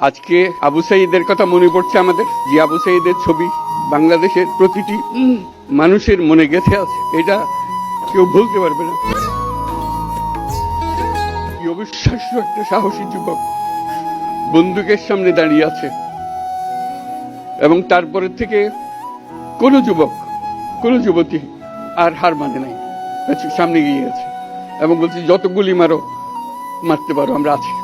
আজকে আবু সাইদের কথা মনে পড়ছে আমাদের যে আবু সাইদের ছবি বাংলাদেশের প্রতিটি মানুষের মনে গেছে আছে। এটা কেউ ভুলতে পারবে না। অবিশ্বাস্য একটা সাহসী যুবক বন্দুকের সামনে দাঁড়িয়ে আছে এবং তারপরে থেকে কোনো যুবক কোনো যুবতী আর হার মানে নাই। আচ্ছা, সামনে গিয়ে আছে এবং বলছি যত গুলি মারো মারতে পারো আমরা আছি।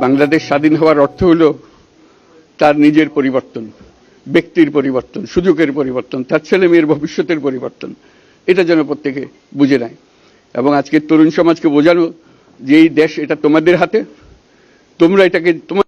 বাংলাদেশ স্বাধীন হওয়ার অর্থ হল তার নিজের পরিবর্তন, ব্যক্তির পরিবর্তন, সুযোগের পরিবর্তন, তার ছেলে মেয়ের ভবিষ্যতের পরিবর্তন। এটা যেন প্রত্যেকে বুঝে নেয়। এবং আজকে তরুণ সমাজকে বোঝানো যে এই দেশ এটা তোমাদের হাতে, তোমরা এটাকে তোমার